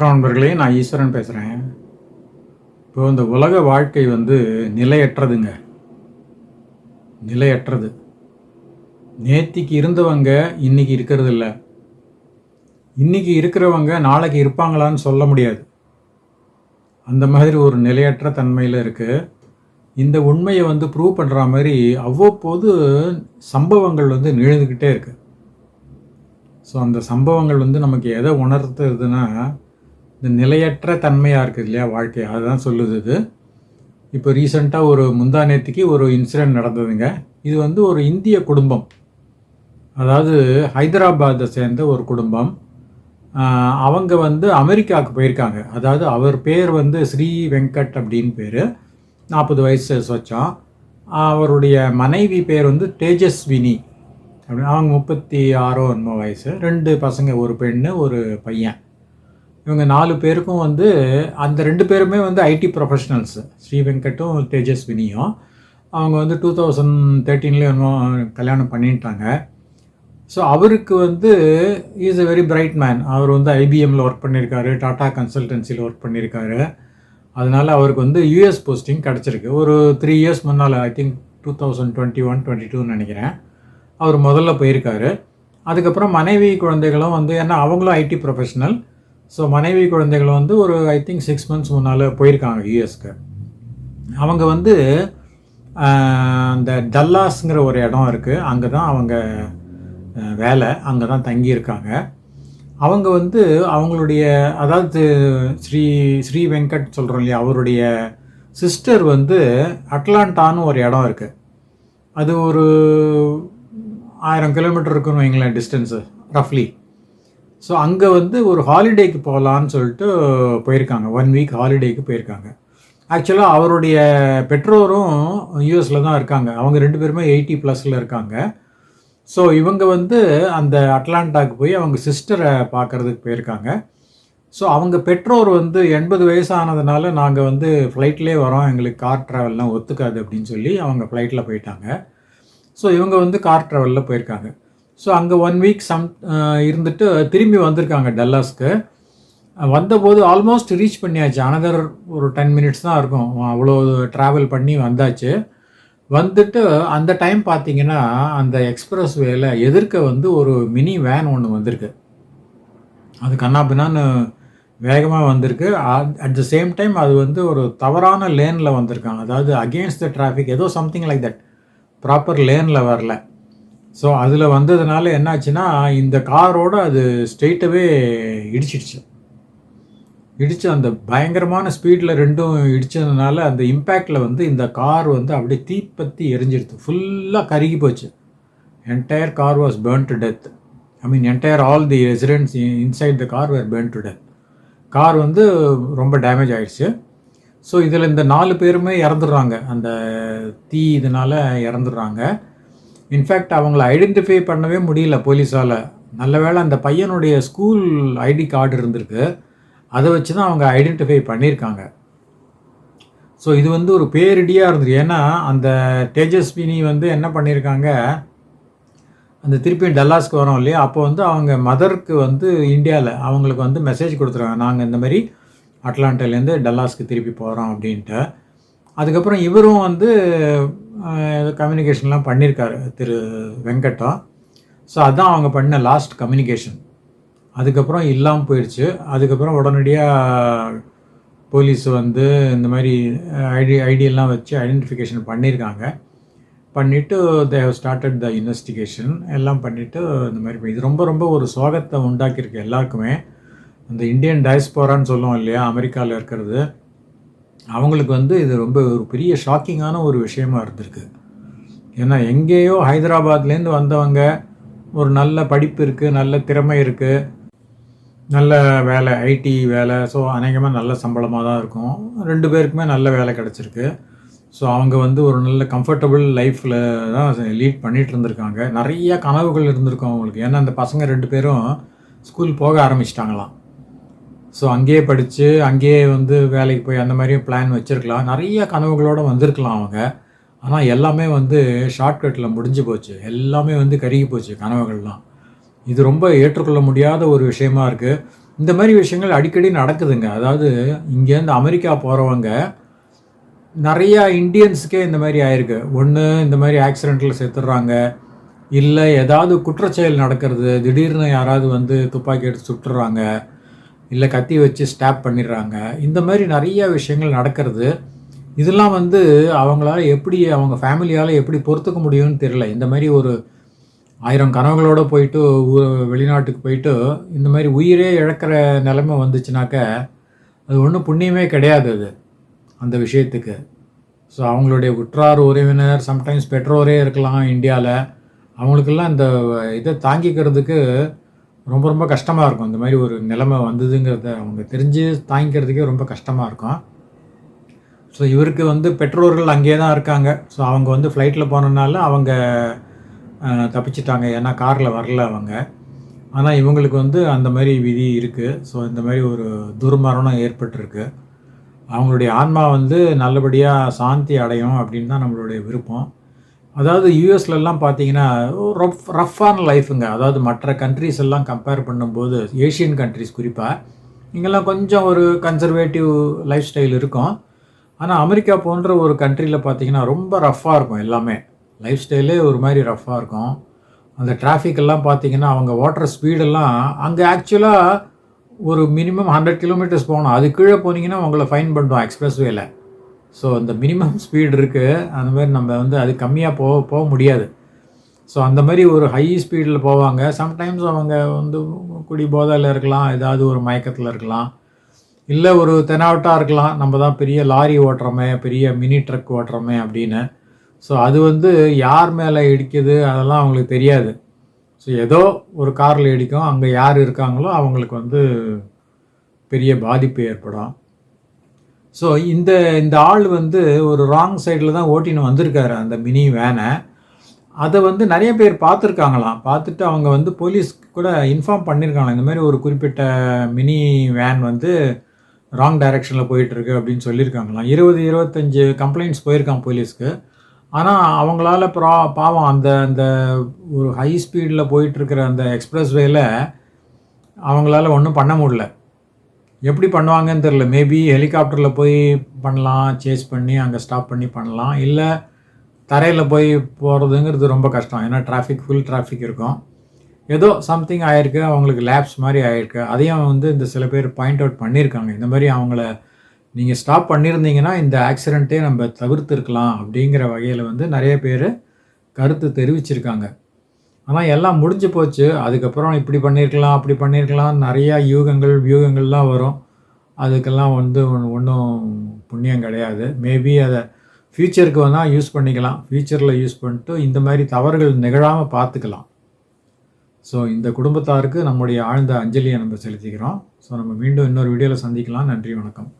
வணக்கம் நண்பர்களே நான் ஈஸ்வரன் பேசுகிறேன் இப்போ இந்த உலக வாழ்க்கை வந்து நிலையற்றதுங்க. நிலையற்றது. நேத்திக்கு இருந்தவங்க இன்றைக்கி இருக்கிறது இல்லை இன்றைக்கி இருக்கிறவங்க நாளைக்கு இருப்பாங்களான்னு சொல்ல முடியாது. அந்த மாதிரி ஒரு நிலையற்ற தன்மையில் இருக்குது இந்த உண்மையை வந்து ப்ரூவ் பண்ணுற மாதிரி அவ்வப்போது சம்பவங்கள் வந்து நிகழ்ந்துக்கிட்டே இருக்குது ஸோ அந்த சம்பவங்கள் வந்து நமக்கு எதை உணர்த்துறதுன்னா இந்த நிலையற்ற தன்மையாக இருக்குது இல்லையா வாழ்க்கை? அதுதான் சொல்லுது இது. இப்போ ரீசண்டாக ஒரு முந்தா நேற்றுக்கு ஒரு இன்சிடெண்ட் நடந்ததுங்க. இது வந்து ஒரு இந்திய குடும்பம். அதாவது ஹைதராபாத்தை சேர்ந்த ஒரு குடும்பம். அவங்க வந்து அமெரிக்காவுக்கு போயிருக்காங்க. அதாவது அவர் பேர் வந்து ஸ்ரீ வெங்கட் அப்படின்னு பேர். நாற்பது வயசு சொச்சம். அவருடைய மனைவி பேர் வந்து தேஜஸ்வினி. அப்படி அவங்க முப்பத்தி ஆறோ என்னமோ வயசு. ரெண்டு பசங்க ஒரு பெண்ணு ஒரு பையன். இவங்க நாலு பேருக்கும் வந்து அந்த ரெண்டு பேருமே வந்து ஐடி ப்ரொஃபஷனல்ஸ் ஸ்ரீ வெங்கட்டும் தேஜஸ்வினியும். அவங்க வந்து டூ தௌசண்ட் தேர்ட்டீன்லேயே என்னமோ கல்யாணம் பண்ணிட்டாங்க. ஸோ அவருக்கு வந்து is a very bright man அவர் வந்து ஐபிஎம்மில் ஒர்க் பண்ணியிருக்காரு டாட்டா கன்சல்டன்சியில் ஒர்க் பண்ணியிருக்காரு அதனால் அவருக்கு வந்து யூஎஸ் போஸ்டிங் கிடச்சிருக்கு. ஒரு த்ரீ இயர்ஸ் முன்னால் I think two thousand twenty one twenty டூன்னு நினைக்கிறேன். அவர் முதல்ல போயிருக்காரு. அதுக்கப்புறம் மனைவி குழந்தைகளும் வந்து ஏன்னா அவங்களும் ஐடி ப்ரொஃபஷனல் ஸோ மனைவி குழந்தைகள் வந்து ஒரு ஐ திங்க் சிக்ஸ் மந்த்ஸ் முன்னால் போயிருக்காங்க யூஎஸ்க்கு அவங்க வந்து அந்த டல்லாஸ்ங்கிற ஒரு இடம் இருக்குது அங்கே தான் அவங்க வேலை. அங்கே தான் தங்கியிருக்காங்க. அவங்க வந்து அவங்களுடைய அதாவது ஸ்ரீ ஸ்ரீ வெங்கட் சொல்கிறோம் இல்லையா அவருடைய சிஸ்டர் வந்து அட்லாண்டான்னு ஒரு இடம் இருக்குது அது ஒரு ஆயிரம் கிலோமீட்டர் இருக்குன்னு வைங்களேன் டிஸ்டன்ஸு ரஃப்லி ஸோ அங்கே வந்து ஒரு ஹாலிடேக்கு போகலான்னு சொல்லிட்டு போயிருக்காங்க. ஒன் வீக் ஹாலிடேக்கு போயிருக்காங்க. ஆக்சுவலாக அவருடைய பெற்றோரும் யூஎஸில் தான் இருக்காங்க. அவங்க ரெண்டு பேருமே எயிட்டி ப்ளஸில் இருக்காங்க. ஸோ இவங்க வந்து அந்த அட்லாண்டாக்கு போய் அவங்க சிஸ்டரை பார்க்கறதுக்கு போயிருக்காங்க. ஸோ அவங்க பெற்றோர் வந்து எண்பது வயசானதுனால நாங்கள் வந்து ஃப்ளைட்லேயே வரோம். எங்களுக்கு கார் ட்ராவல்லாம் ஒத்துக்காது அப்படின்னு சொல்லி அவங்க ஃப்ளைட்டில் போயிட்டாங்க. ஸோ இவங்க வந்து கார் ட்ராவலில் போயிருக்காங்க. ஸோ அங்கே ஒன் வீக் சம் இருந்துட்டு திரும்பி வந்திருக்காங்க டல்லாஸ்க்கு. வந்தபோது ஆல்மோஸ்ட் ரீச் பண்ணியாச்சு. அனதர் ஒரு டென் மினிட்ஸ் தான் இருக்கும். அவ்வளோ ட்ராவல் பண்ணி வந்தாச்சு. வந்துட்டு அந்த டைம் பார்த்தீங்கன்னா அந்த எக்ஸ்பிரஸ் வேல எதிர்க்க வந்து ஒரு மினி வேன் ஒன்று வந்திருக்கு. அது கண்ணாபின்னான்னு வேகமாக வந்திருக்கு. அட் த சேம் டைம் அது வந்து ஒரு தவறான லேனில் வந்திருக்காங்க. அதாவது அகேன்ஸ்ட் த டிராஃபிக் ஏதோ சம்திங் லைக் தட் ப்ராப்பர் லேனில் வரல. ஸோ அதில் வந்ததுனால என்னாச்சுன்னா இந்த காரோட அது ஸ்ட்ரெயிட்டவே இடிச்சிடுச்சு. இடித்து அந்த பயங்கரமான ஸ்பீடில் ரெண்டும் இடிச்சதுனால அந்த இம்பேக்டில் வந்து இந்த கார் வந்து அப்படியே தீப்பத்தி எரிஞ்சிடுது. ஃபுல்லாக கருகி போச்சு. Entire car was burn to death I mean entire all the residents inside the car were burn to death car வந்து ரொம்ப டேமேஜ் ஆகிடுச்சு ஸோ இதில் இந்த நாலு பேருமே இறந்துடுறாங்க. அந்த தீ இதனால் இறந்துடுறாங்க. இன்ஃபேக்ட் அவங்கள ஐடென்டிஃபை பண்ணவே முடியல போலீஸால். நல்ல வேளை அந்த பையனுடைய ஸ்கூல் ஐடி கார்டு இருந்திருக்கு. அதை வச்சு தான் அவங்க ஐடென்டிஃபை பண்ணியிருக்காங்க. ஸோ இது வந்து ஒரு பேரிடியாக இருந்தது. ஏன்னா அந்த தேஜஸ்வினி வந்து என்ன பண்ணியிருக்காங்க? அந்த திருப்பி டல்லாஸ்க்கு வரோம் இல்லையா? அப்போ வந்து அவங்க மதருக்கு வந்து இந்தியாவில் அவங்களுக்கு வந்து மெசேஜ் கொடுத்துருக்காங்க. நாங்கள் இந்த மாதிரி அட்லாண்டாலேருந்து டல்லாஸ்க்கு திருப்பி போகிறோம் அப்படின்ட்டு. அதுக்கப்புறம் இவரும் வந்து கம்யூனிகேஷன்லாம் பண்ணியிருக்காரு திரு வெங்கட்டம் ஸோ அதுதான் அவங்க பண்ண லாஸ்ட் கம்யூனிகேஷன் அதுக்கப்புறம் இல்லாமல் போயிடுச்சு அதுக்கப்புறம் உடனடியாக போலீஸ் வந்து இந்த மாதிரி ஐடி ஐடியெல்லாம் வச்சு ஐடென்டிஃபிகேஷன் பண்ணியிருக்காங்க பண்ணிவிட்டு they have started the investigation எல்லாம் பண்ணிவிட்டு இந்த மாதிரி இது ரொம்ப ரொம்ப ஒரு சோகத்தை உண்டாக்கியிருக்கு எல்லாருக்குமே. அந்த இந்தியன் டயஸ்போரான்னு சொல்லுவோம் இல்லையா அமெரிக்காவில் இருக்கிறது. அவங்களுக்கு வந்து இது ரொம்ப ஒரு பெரிய ஷாக்கிங்கான ஒரு விஷயமா இருந்திருக்கு. ஏன்னா எங்கேயோ ஹைதராபாத்லேருந்து வந்தவங்க ஒரு நல்ல படிப்பு இருக்குது நல்ல திறமை இருக்குது நல்ல வேலை ஐடி வேலை ஸோ அநேகமாக நல்ல சம்பளமாக தான் இருக்கும். ரெண்டு பேருக்குமே நல்ல வேலை கிடச்சிருக்கு. ஸோ அவங்க வந்து ஒரு நல்ல கம்ஃபர்டபுள் லைஃப்பில் தான் லீட் பண்ணிகிட்டு இருந்திருக்காங்க. நிறைய கனவுகள் இருந்திருக்கும் அவங்களுக்கு. ஏன்னா அந்த பசங்க ரெண்டு பேரும் ஸ்கூல் போக ஆரம்பிச்சிட்டாங்களாம். ஸோ அங்கேயே படித்து அங்கேயே வந்து வேலைக்கு போய் அந்த மாதிரியும் பிளான் வச்சுருக்கலாம். நிறைய கனவுகளோடு வந்திருக்கலாம் அவங்க. ஆனால் எல்லாமே வந்து ஷார்ட்கட்டில் முடிஞ்சு போச்சு. எல்லாமே வந்து கருகி போச்சு கனவுகள்லாம். இது ரொம்ப ஏற்றுக்கொள்ள முடியாத ஒரு விஷயமா இருக்குது இந்த மாதிரி விஷயங்கள் அடிக்கடி நடக்குதுங்க. அதாவது இங்கேருந்து அமெரிக்கா போகிறவங்க நிறையா இந்தியன்ஸுக்கே இந்த மாதிரி ஆயிருக்கு. ஒன்று இந்த மாதிரி ஆக்சிடெண்ட்டில் செத்துடுறாங்க இல்லை ஏதாவது குற்றச்செயல் நடக்கிறது. திடீர்னு யாராவது வந்து துப்பாக்கி எடுத்து சுட்டுறாங்க. இல்லை கத்தி வச்சு ஸ்டாப் பண்ணிடுறாங்க. இந்த மாதிரி நிறைய விஷயங்கள் நடக்கிறது. இதெல்லாம் வந்து அவங்களால எப்படி அவங்க ஃபேமிலியால் எப்படி பொறுத்துக்க முடியும்னு தெரியல. இந்த மாதிரி ஒரு ஆயிரம் கனவுகளோடு போயிட்டு வெளிநாட்டுக்கு போயிட்டு இந்த மாதிரி உயிரே இழக்கிற நிலைமை வந்துச்சுனாக்க அது ஒன்றும் புண்ணியமே கிடையாது அது அந்த விஷயத்துக்கு. ஸோ அவங்களுடைய உற்றார் உறவினர் சம்டைம்ஸ் பெற்றோரே இருக்கலாம் இந்தியாவில் அவங்களுக்கெல்லாம் இந்த இதை தாங்கிக்கிறதுக்கு ரொம்ப ரொம்ப கஷ்டமாக இருக்கும். இந்த மாதிரி ஒரு நிலைமை வந்ததுங்கிறத அவங்க தெரிஞ்சு தாங்கிக்கிறதுக்கே ரொம்ப கஷ்டமாக இருக்கும். ஸோ இவருக்கு வந்து பெற்றோர்கள் அங்கேயே தான் இருக்காங்க. ஸோ அவங்க வந்து ஃப்ளைட்டில் போனதுனால அவங்க தப்பிச்சிட்டாங்க. ஏன்னா காரில் வரல அவங்க. ஆனால் இவங்களுக்கு வந்து அந்த மாதிரி விதி இருக்குது ஸோ இந்த மாதிரி ஒரு துர்மரணம் ஏற்பட்டிருக்கு. அவங்களுடைய ஆன்மா வந்து நல்லபடியாக சாந்தி அடையும் அப்படின்னு தான் நம்மளுடைய விருப்பம். அதாவது யூஎஸ்லலாம் பார்த்தீங்கன்னா ரஃப் ரஃப்பான லைஃபுங்க அதாவது மற்ற கண்ட்ரிஸ் எல்லாம் கம்பேர் பண்ணும்போது ஏஷியன் கண்ட்ரிஸ் குறிப்பாக இங்கெல்லாம் கொஞ்சம் ஒரு கன்சர்வேட்டிவ் லைஃப் ஸ்டைல் இருக்கும். ஆனால் அமெரிக்கா போன்ற ஒரு கண்ட்ரியில் பார்த்தீங்கன்னா ரொம்ப ரஃப்பாக இருக்கும் எல்லாமே. லைஃப் ஸ்டைலே ஒரு மாதிரி ரஃப்பாக இருக்கும். அந்த டிராஃபிக் எல்லாம் பார்த்தீங்கன்னா அவங்க ஓட்டுற ஸ்பீடெல்லாம் அங்கே ஆக்சுவலாக ஒரு மினிமம் ஹண்ட்ரட் கிலோமீட்டர்ஸ் போகணும். அது கீழே போனீங்கன்னா உங்களை ஃபைன் பண்ணுவோம் எக்ஸ்பிரஸ் வேல ஸோ அந்த மினிமம் ஸ்பீடு இருக்குது அந்த மாதிரி நம்ம வந்து அது கம்மியாக போக போக முடியாது. ஸோ அந்த மாதிரி ஒரு ஹை ஸ்பீடில் போவாங்க. சம்டைம்ஸ் அவங்க வந்து குடி போதையில் இருக்கலாம். ஏதாவது ஒரு மயக்கத்தில் இருக்கலாம். இல்லை ஒரு தெனாவட்டாக இருக்கலாம். நம்ம தான் பெரிய லாரி ஓட்டுறோமே பெரிய மினி ட்ரக் ஓட்டுறோமே அப்படின்னு. ஸோ அது வந்து யார் மேலே இடிக்குது? அதெல்லாம் அவங்களுக்கு தெரியாது. ஸோ ஏதோ ஒரு காரில் இடிக்கும். அங்கே யார் இருக்காங்களோ அவங்களுக்கு வந்து பெரிய பாதிப்பு ஏற்படும். ஸோ இந்த இந்த ஆள் வந்து ஒரு ராங் சைடில் தான் ஓட்டின்னு வந்திருக்காரு அந்த மினி வேனை அதை வந்து நிறைய பேர் பார்த்துருக்காங்களாம். பார்த்துட்டு அவங்க வந்து போலீஸ் கூட இன்ஃபார்ம் பண்ணியிருக்காங்க இந்த மாதிரி ஒரு குறிப்பிட்ட மினி வேன் வந்து ராங் டைரெக்ஷனில் போயிட்டுருக்கு அப்படின்னு சொல்லியிருக்காங்களாம். இருபது இருபத்தஞ்சு கம்ப்ளைண்ட்ஸ் போயிருக்கான் போலீஸ்க்கு. ஆனால் அவங்களால ப்ரா பாவம் அந்த அந்த ஒரு ஹை ஸ்பீடில் போயிட்டுருக்கிற அந்த எக்ஸ்பிரஸ் வேயில் அவங்களால ஒன்றும் பண்ண முடியல. எப்படி பண்ணுவாங்கன்னு தெரில மேபி ஹெலிகாப்டரில் போய் பண்ணலாம் சேஸ் பண்ணி அங்கே ஸ்டாப் பண்ணி பண்ணலாம். இல்லை தரையில் போய் போகிறதுங்கிறது ரொம்ப கஷ்டம். ஏன்னா டிராஃபிக் ஃபுல் டிராஃபிக் இருக்கும். ஏதோ சம்திங் ஆயிருக்கு அவங்களுக்கு லேப்ஸ் மாதிரி ஆயிருக்கு. அதையும் வந்து இந்த சில பேர் பாயிண்ட் அவுட் பண்ணியிருக்காங்க. இந்த மாதிரி அவங்கள நீங்கள் ஸ்டாப் பண்ணியிருந்தீங்கன்னா இந்த ஆக்சிடெண்ட்டே நம்ம தவிர்த்துருக்கலாம் அப்படிங்கிற வகையில் வந்து நிறைய பேர் கருத்து தெரிவிச்சிருக்காங்க. ஆனால் எல்லாம் முடிஞ்சு போச்சு. அதுக்கப்புறம் இப்படி பண்ணியிருக்கலாம் அப்படி பண்ணியிருக்கலாம் நிறையா யூகங்கள் வியூகங்கள்லாம் வரும். அதுக்கெல்லாம் வந்து ஒன்றும் புண்ணியம் கிடையாது. மேபி அதை ஃப்யூச்சருக்கு வேணால் யூஸ் பண்ணிக்கலாம். ஃப்யூச்சரில் யூஸ் பண்ணிட்டு இந்த மாதிரி தவறுகள் நிகழாமல் பார்த்துக்கலாம். ஸோ இந்த குடும்பத்தாருக்கு நம்முடைய ஆழ்ந்த அஞ்சலியை நம்ம செலுத்திக்கிறோம். ஸோ நம்ம மீண்டும் இன்னொரு வீடியோவில் சந்திக்கலாம். நன்றி வணக்கம்.